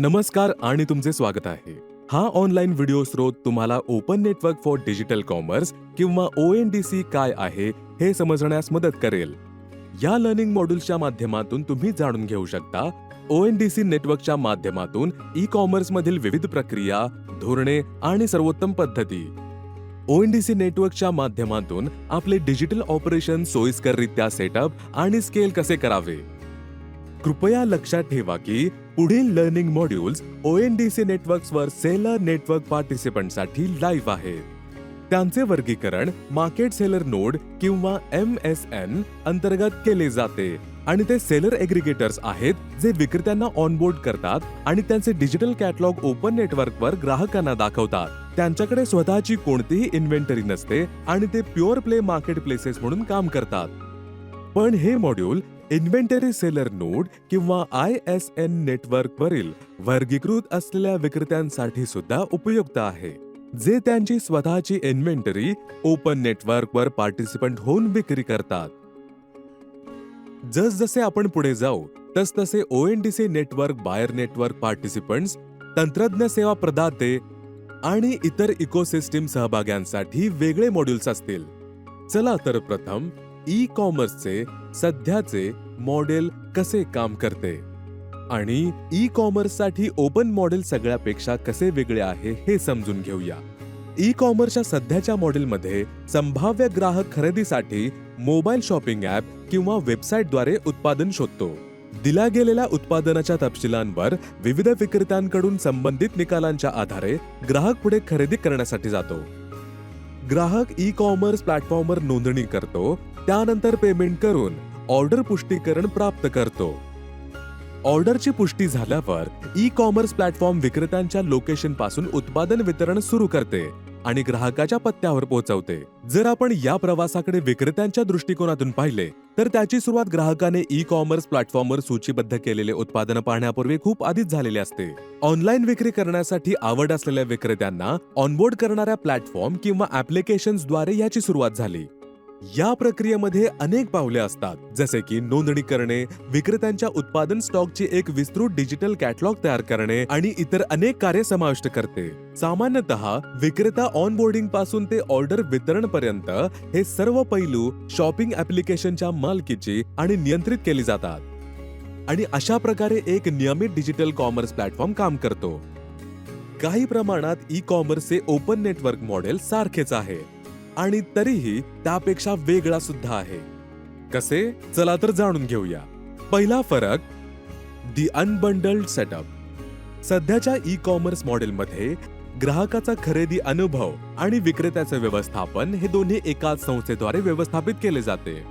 नमस्कार आणि तुमचे स्वागत आहे. हा ऑनलाईन व्हिडिओ स्रोत तुम्हाला open network for digital commerce किंवा ओ एन डी सी काय आहे हे समजण्यास मदत करेल. या लर्निंग मॉड्यूलच्या माध्यमातून तुम्ही जाणून घेऊ शकता ओ एन डी सी नेटवर्कच्या माध्यमातून ई कॉमर्स मधील विविध प्रक्रिया धोरणे आणि सर्वोत्तम पद्धती. ओ एन डी सी नेटवर्कच्या माध्यमातून आपले डिजिटल ऑपरेशन सोयीस्कररित्या सेटअप आणि स्केल कसे करावे? कृपया लक्षात ठेवा की पुढील learning modules O N D C नेटवर्क्सवर seller network पार्टिसिपंटसाठी लाईव्ह आहेत. त्यांचे वर्गीकरण मार्केट सेलर नोड किंवा एम एस एन अंतर्गत केले जाते आणि ते सेलर एग्रिगेटर्स आहेत जे विक्रेत्यांना ऑनबोर्ड करतात आणि त्यांचे डिजिटल कॅटलॉग ओपन नेटवर्कवर ग्राहकांना दाखवतात. त्यांच्याकडे स्वतःची कोणतीही इन्व्हेंटरी नसते आणि ते प्युअर प्ले मार्केट प्लेसेस म्हणून काम करतात. पण हे मॉड्यूल इन्व्हेंटरी सेलर नोड किंवा आय एस एन नेटवर्कवरील वर्गीकृत असलेल्या विक्रेत्यांसाठी सुद्धा उपयुक्त आहे जे त्यांची स्वतःची इन्व्हेंटरी ओपन नेटवर्कवर पार्टिसिपंट होऊन विक्री करतात. जसजसे आपण पुढे जाऊ तसतसे O N D C network buyer network participants तंत्रज्ञ सेवा प्रदाते आणि इतर इकोसिस्टीम सहभाग्यांसाठी वेगळे मॉड्यूल्स असतील. चला तर प्रथम ई कॉमर्सचे सध्याचे मॉडेल कसे काम करते? आणि ई कॉमर्ससाठी ओपन मॉडेल सगळ्यापेक्षा कसे वेगळे आहे हे समजून घेऊया. ई कॉमर्सच्या सध्याच्या मॉडेलमध्ये संभाव्य ग्राहक खरेदीसाठी मोबाईल शॉपिंग ॲप किंवा वेबसाईटद्वारे उत्पादन शोधतो. दिल्या गेलेल्या उत्पादनाच्या तपशिलांवर विविध विक्रेत्यांकडून संबंधित निकालांच्या आधारे ग्राहक पुढे खरेदी करण्यासाठी जातो. ग्राहक ई कॉमर्स प्लॅटफॉर्मवर नोंदणी करतो त्यानंतर पेमेंट करून ऑर्डर पुष्टीकरण प्राप्त करतो. ऑर्डरची पुष्टी झाल्यावर ई कॉमर्स प्लॅटफॉर्म विक्रेत्यांच्या लोकेशनपासून उत्पादन वितरण सुरू करते आणि ग्राहकाच्या पत्त्यावर पोहोचवते. जर आपण या प्रवासाकडे विक्रेत्यांच्या दृष्टिकोनातून पाहिले तर त्याची सुरुवात ग्राहकाने ई कॉमर्स प्लॅटफॉर्मवर सूचीबद्ध केलेले उत्पादन पाहण्यापूर्वी खूप आधीच झालेले असते. ऑनलाईन विक्री करण्यासाठी आवड असलेल्या विक्रेत्यांना ऑनबोर्ड करणाऱ्या प्लॅटफॉर्म किंवा ऍप्लिकेशन्सद्वारे याची सुरुवात झाली. या प्रक्रियेमध्ये अनेक पावले असतात जसे की नोंदणी करणे विक्रेत्यांच्या उत्पादन स्टॉकची एक विस्तृत डिजिटल कॅटलॉग तयार करणे आणि इतर अनेक कार्य समाविष्ट करते. सामान्यतः विक्रेता ऑनबोर्डिंगपासून ते ऑर्डर वितरण पर्यंत हे सर्व पैलू शॉपिंग ऍप्लिकेशनच्या मालकीची आणि नियंत्रित केली जातात. आणि अशा प्रकारे एक नियमित डिजिटल कॉमर्स प्लॅटफॉर्म काम करतो. काही प्रमाणात ई कॉमर्सचे ओपन नेटवर्क मॉडेल सारखेच आहे. आणि तरीही त्यापेक्षा वेगळा सुद्धा आहे. कसे? चला तर जाणून घेऊया. पहिला फरक दी अनबंडल्ड सेटअप सध्याच्या ई कॉमर्स मॉडेलमध्ये ग्राहकाचा खरेदी अनुभव आणि विक्रेत्याचे व्यवस्थापन हे दोन्ही एकाच संस्थेद्वारे व्यवस्थापित केले जाते.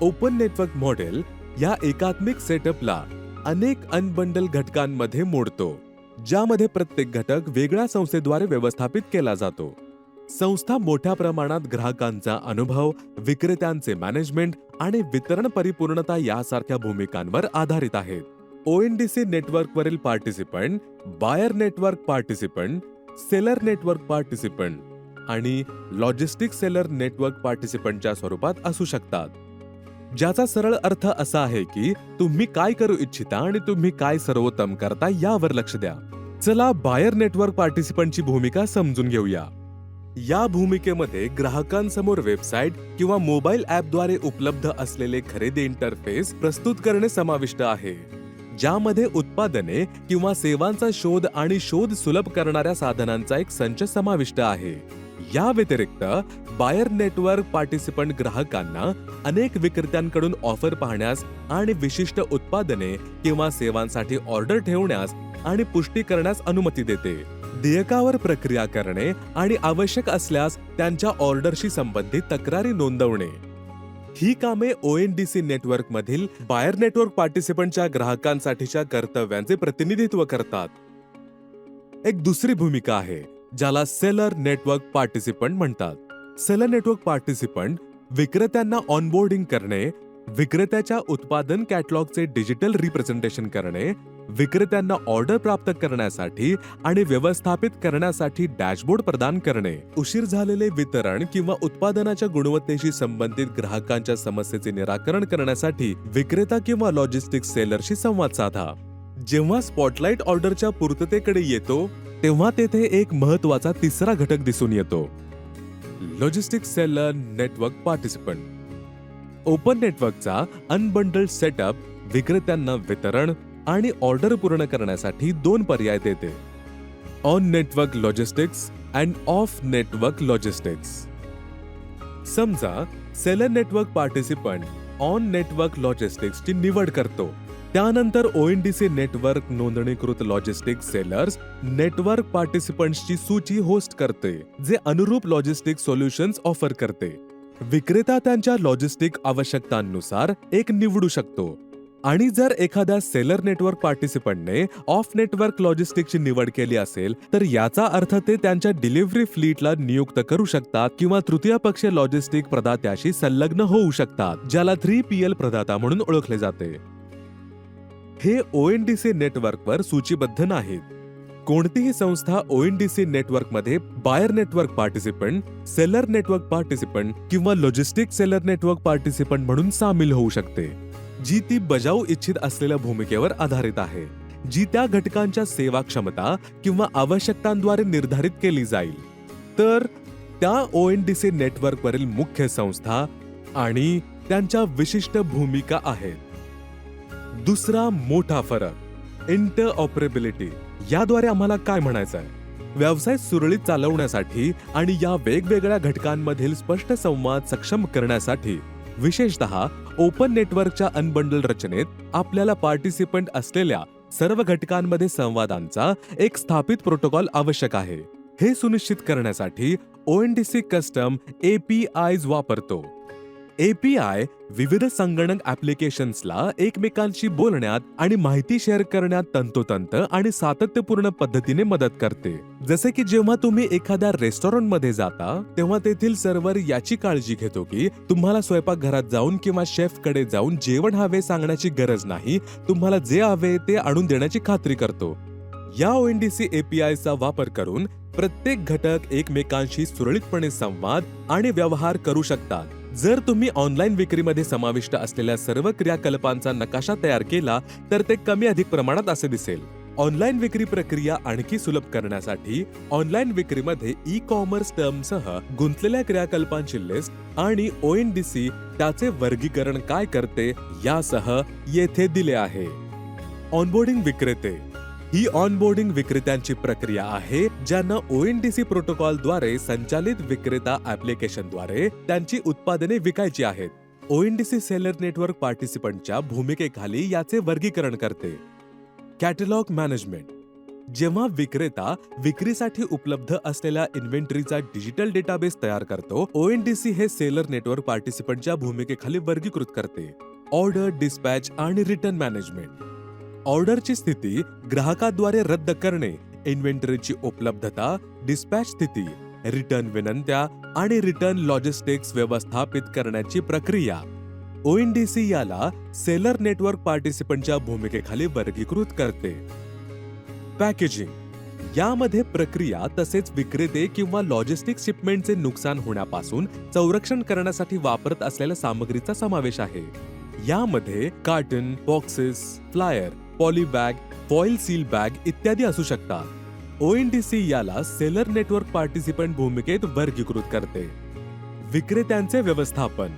ओपन नेटवर्क मॉडेल या एकात्मिक सेटअपला अनेक अनबंडल घटकांमध्ये मोडतो ज्यामध्ये प्रत्येक घटक वेगळ्या संस्थेद्वारे व्यवस्थापित केला जातो. संस्था मोठ्या प्रमाणात ग्राहकांचा अनुभव विक्रेत्यांचे मॅनेजमेंट आणि वितरण परिपूर्णता यासारख्या भूमिकांवर आधारित आहेत. O N D C नेटवर्कवरील participant buyer network participant seller network participant आणि लॉजिस्टिक सेलर नेटवर्क पार्टिसिपंटच्या स्वरूपात असू शकतात. ज्याचा सरळ अर्थ असा आहे की तुम्ही काय करू इच्छिता आणि तुम्ही काय सर्वोत्तम करता यावर लक्ष द्या. चला बायर नेटवर्क पार्टिसिपंटची भूमिका समजून घेऊया. या भूमिकेमध्ये ग्राहकांसमोर वेबसाईट किंवा मोबाईल ॲपद्वारे उपलब्ध असलेले खरेदी इंटरफेस प्रस्तुत करणे समाविष्ट आहे ज्यामध्ये उत्पादने किंवा सेवांचा शोध आणि शोध सुलभ करणाऱ्या साधनांचा एक संच समाविष्ट आहे. या व्यतिरिक्त बायर नेटवर्क पार्टिसिपंट ग्राहकांना अनेक विक्रेत्यांकडून ऑफर पाहण्यास आणि विशिष्ट उत्पादने किंवा सेवांसाठी ऑर्डर ठेवण्यास आणि पुष्टी करण्यास अनुमती देते. देयकावर प्रक्रिया करणे आणि आवश्यक असल्यास त्यांच्या ऑर्डरशी संबंधित तक्रारी नोंदवणे. ही कामे O N D C network मधील बायर नेटवर्क पार्टिसिपंटच्या ग्राहकांसाठीच्या कर्तव्यांचे प्रतिनिधित्व करतात. एक दुसरी भूमिका आहे ज्याला सेलर नेटवर्क पार्टिसिपंट म्हणतात. सेलर नेटवर्क पार्टिसिपंट विक्रेत्यांना ऑनबोर्डिंग करणे विक्रेत्याच्या उत्पादन कॅटलॉगचे डिजिटल रिप्रेझेंटेशन करणे विक्रेत्यांना ऑर्डर प्राप्त करण्यासाठी आणि व्यवस्थापित करण्यासाठी डॅशबोर्ड प्रदान करणे उशीर झालेले वितरण किंवा उत्पादनाच्या गुणवत्तेशी संबंधित ग्राहकांच्या समस्येचे निराकरण करण्यासाठी विक्रेता किंवा लॉजिस्टिक सेलरशी संवाद साधा. जेव्हा स्पॉटलाइट ऑर्डरच्या पूर्ततेकडे येतो तेव्हा तेथे एक महत्त्वाचा तिसरा घटक दिसून येतो. Logistic seller network participant. Open नेटवर्कचा अनबंडल्ड सेटअप विक्रेत्यांना वितरण आणि ऑर्डर पूर्ण करण्यासाठी दोन पर्याय देते. On network logistics and off network logistics. समजा seller network participant on network लॉजिस्टिक्सची निवड करतो. त्यानंतर ओएनडीसी नेटवर्क नोंदणीकृत लॉजिस्टिक सेलर्स नेटवर्क पार्टिसिपंट्सची सूची होस्ट करते जे अनुरूप लॉजिस्टिक सोल्युशन्स ऑफर करते. विक्रेता त्यांच्या लॉजिस्टिक आवश्यकतांनुसार एक निवडू शकतो. आणि जर एखाद्या सेलर नेटवर्क पार्टिसिपंटने ऑफ नेटवर्क लॉजिस्टिकची निवड केली असेल तर याचा अर्थ ते त्यांच्या डिलिव्हरी फ्लीटला नियुक्त करू शकतात किंवा तृतीय पक्ष लॉजिस्टिक प्रदात्याशी संलग्न होऊ शकतात ज्याला थ्री पी एल प्रदाता म्हणून ओळखले जाते. हे ओ एन डी सी नेटवर्कवर सूचीबद्ध नाहीत. कोणतीही संस्था ओएनडीसी नेटवर्कमध्ये buyer network participant seller network participant किंवा लॉजिस्टिक सेलर नेटवर्क पार्टिसिपंट म्हणून सामील होऊ शकते जी ती बजावू इच्छित असलेल्या भूमिकेवर आधारित आहे जी त्या घटकांच्या सेवा क्षमता किंवा आवश्यकतांद्वारे निर्धारित केली जाईल. तर त्या ओ एन डी सी नेटवर्कवरील मुख्य संस्था आणि त्यांच्या विशिष्ट भूमिका आहेत. दुसरा मोठा फरक इंटरऑपरेबिलिटी याद्वारे आम्हाला काय म्हणायचं आहे व्यवसाय सुरळीत चालवण्यासाठी आणि या वेगवेगळ्या घटकांमधील स्पष्ट संवाद सक्षम करण्यासाठी विशेषतः ओपन नेटवर्कच्या अनबंडल रचनेत आपल्याला पार्टिसिपंट असलेल्या सर्व घटकांमध्ये संवादांचा एक स्थापित प्रोटोकॉल आवश्यक आहे. हे सुनिश्चित करण्यासाठी O N D C custom APIs वापरतो. एपीआय विविध संगणक ऍप्लिकेशन्सला एकमेकांशी बोलण्यात आणि माहिती शेअर करण्यात तंतोतंत आणि सातत्यपूर्ण पद्धतीने मदत करते. जसे की जेव्हा तुम्ही एखाद्या रेस्टॉरंटमध्ये जाता तेव्हा तेथील सर्व्हर याची काळजी घेतो की तुम्हाला स्वयंपाकघरात जाऊन किंवा शेफकडे जाऊन जेवण हवे सांगण्याची गरज नाही तुम्हाला जे हवे ते आणून देण्याची खात्री करतो. या ओएनडीसी एपीआयचा वापर करून प्रत्येक घटक एकमेकांशी सुरळीतपणे संवाद आणि व्यवहार करू शकतात. जर तुम्ही ऑनलाईन विक्रीमध्ये समाविष्ट असलेल्या सर्व क्रियाकलापांचा नकाशा तयार केला तर ते कमी अधिक प्रमाणात असे दिसेल. ऑनलाईन विक्री प्रक्रिया आणखी सुलभ करण्यासाठी ऑनलाईन विक्रीमध्ये ई कॉमर्स टर्मसह गुंतलेल्या क्रियाकल्पांची लिस्ट आणि ओ एन डी सी त्याचे वर्गीकरण काय करते यासह येथे दिले आहे. ऑनबोर्डिंग विक्रेते ही ऑनबोर्डिंग विक्रेत्यांची प्रक्रिया आहे ज्यांना ओएनडीसी प्रोटोकॉलद्वारे संचालित विक्रेता ऍप्लिकेशनद्वारे त्यांची उत्पादने विकायची आहेत. ओएनडीसी सेलर नेटवर्क पार्टिसिपंटच्या भूमिकेखाली याचे वर्गीकरण करते. Catalogue management. जेव्हा विक्रेता विक्रीसाठी उपलब्ध असलेल्या इन्व्हेंटरीचा डिजिटल डेटाबेस तयार करतो ओएनडीसी हे सेलर नेटवर्क पार्टिसिपंटच्या भूमिकेखाली वर्गीकृत करते. ऑर्डर डिस्पॅच आणि रिटर्न मॅनेजमेंट. ऑर्डरची स्थिती ग्राहकाद्वारे रद्द करणे इन्व्हेंटरीची उपलब्धता डिस्पॅच स्थिती रिटर्न विनंत्या आणि रिटर्न लॉजिस्टिक्स व्यवस्थापित करण्याची प्रक्रिया. ओएनडीसी याला सेलर नेटवर्क पार्टिसिपंटच्या भूमिकेखाली वर्गीकृत करते. पॅकेजिंग यामध्ये प्रक्रिया तसेच विक्रेते किंवा लॉजिस्टिक शिपमेंटचे नुकसान होण्यापासून संरक्षण करण्यासाठी वापरत असलेल्या सामग्रीचा समावेश आहे. यामध्ये carton boxes flyer polybag foil seal bag इत्यादी असू शकतात. सी याला सेलर नेटवर्क पार्टिसिपंट भूमिकेत वर्गीकृत करते. विक्रेत्यांचे व्यवस्थापन.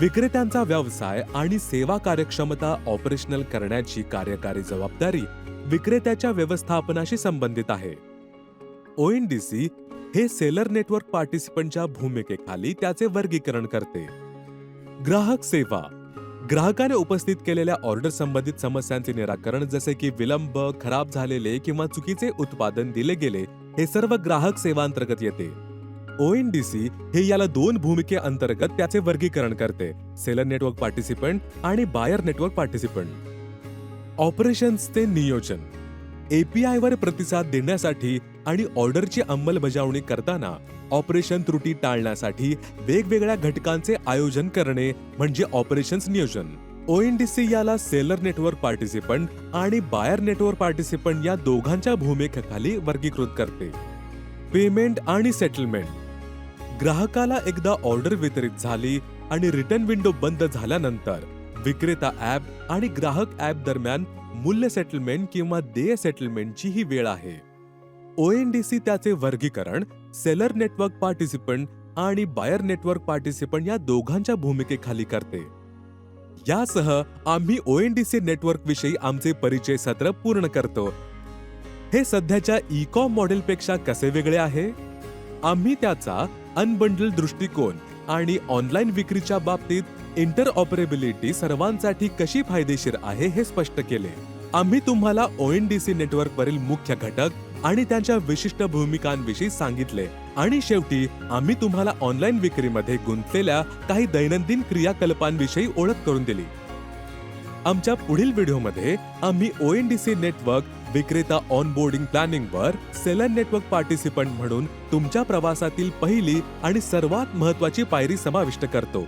विक्रेत्यांचा व्यवसाय आणि सेवा कार्यक्षमता ऑपरेशनल करण्याची कार्यकारी जबाबदारी विक्रेत्याच्या व्यवस्थापनाशी संबंधित आहे. ओ एन डी सी हे सेलर नेटवर्क पार्टिसिपंटच्या भूमिकेखाली त्याचे वर्गीकरण करते. ग्राहक सेवा. ग्राहकाने उपस्थित केलेल्या ऑर्डर संबंधित समस्यांचे निराकरण जसे की विलंब खराब झालेले किंवा चुकीचे उत्पादन दिले गेले हे सर्व ग्राहक सेवांतर्गत येते. ओ एन डी सी हे याला दोन भूमिके अंतर्गत त्याचे वर्गीकरण करते सेलर नेटवर्क पार्टिसिपंट आणि बायर नेटवर्क पार्टिसिपंट. ऑपरेशन्सचे नियोजन. एपीआय वर प्रतिसाद देण्यासाठी आणि ऑर्डरची अंमलबजावणी करताना ऑपरेशन त्रुटी टाळण्यासाठी वेगवेगळ्या घटकांचे आयोजन करणे म्हणजे ऑपरेशन्स नियोजन. ओएनडीसी याला सेलर नेटवर्क पार्टिसिपंट आणि बायर नेटवर्क पार्टिसिपंट या दोघांच्या भूमिकेखाली वर्गीकृत करते. पेमेंट आणि सेटलमेंट. ग्राहकाला एकदा ऑर्डर वितरित झाली आणि रिटर्न विंडो बंद झाल्यानंतर विक्रेता ॲप आणि ग्राहक ॲप दरम्यान मूल्य सेटलमेंट किंवा देय सेटलमेंटची ही वेळ आहे. ओ एन डी सी त्याचे वर्गीकरण सेलर नेटवर्क पार्टिसिपंट आणि बायर नेटवर्क पार्टिसिपंट या दोघांच्या भूमिकेखाली करते. यासह आम्ही O N D C network विषयी आमचे परिचय सत्र पूर्ण करतो. हे सध्याच्या ई कॉम मॉडेलपेक्षा कसे वेगळे आहे? आम्ही त्याचा अनबंडल दृष्टिकोन आणि ऑनलाईन विक्रीच्या बाबतीत इंटरऑपरेबिलिटी सर्वांसाठी कशी फायदेशीर आहे हे स्पष्ट केले. आम्ही तुम्हाला ओ एन डी सी नेटवर्कवरील मुख्य घटक आणि त्यांच्या विशिष्ट भूमिकांविषयी सांगितले आणि शेवटी आम्ही तुम्हाला ऑनलाईन विक्रीमध्ये गुंतलेल्या काही दैनंदिन क्रियाकलापांविषयी ओळख करून दिली. आमच्या पुढील व्हिडिओमध्ये आम्ही O N D C network विक्रेता ऑनबोर्डिंग प्लॅनिंगवर सेलर नेटवर्क पार्टिसिपंट म्हणून तुमच्या प्रवासातील पहिली आणि सर्वात महत्वाची पायरी समाविष्ट करतो.